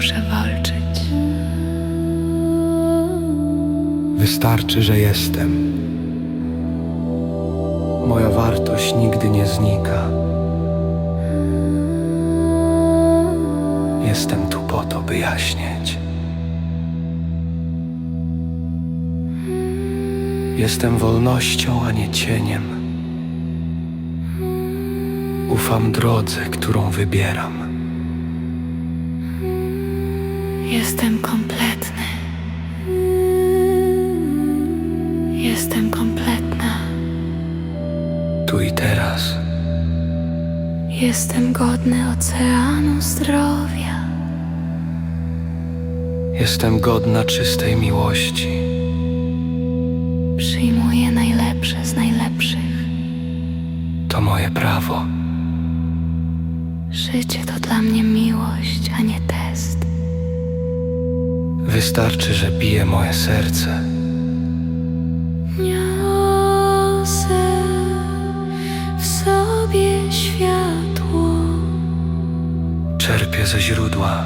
muszę walczyć. Wystarczy, że jestem. Moja wartość nigdy nie znika. Jestem tu po to, by jaśnieć. Jestem wolnością, a nie cieniem. Ufam drodze, którą wybieram. Jestem kompletny. Jestem kompletna. Tu i teraz. Jestem godny oceanu zdrowia. Jestem godna czystej miłości. Przyjmuję najlepsze z najlepszych. To moje prawo. Życie to dla mnie miłość, a nie test. Wystarczy, że bije moje serce. Niosę w sobie światło. Czerpię ze źródła.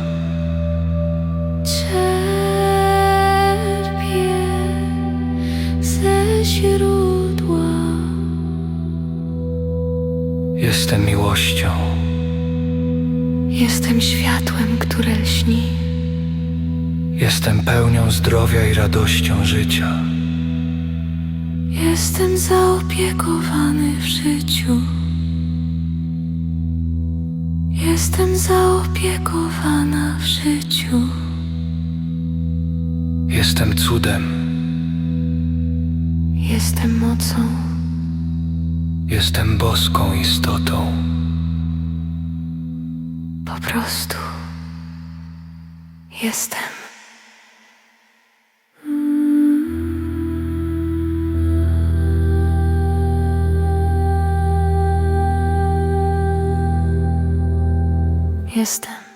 Czerpię ze źródła. Jestem miłością. Jestem światłem, które lśni. Jestem pełnią zdrowia i radością życia. Jestem zaopiekowany w życiu. Jestem zaopiekowana w życiu. Jestem cudem. Jestem mocą. Jestem boską istotą. Po prostu jestem. jestem.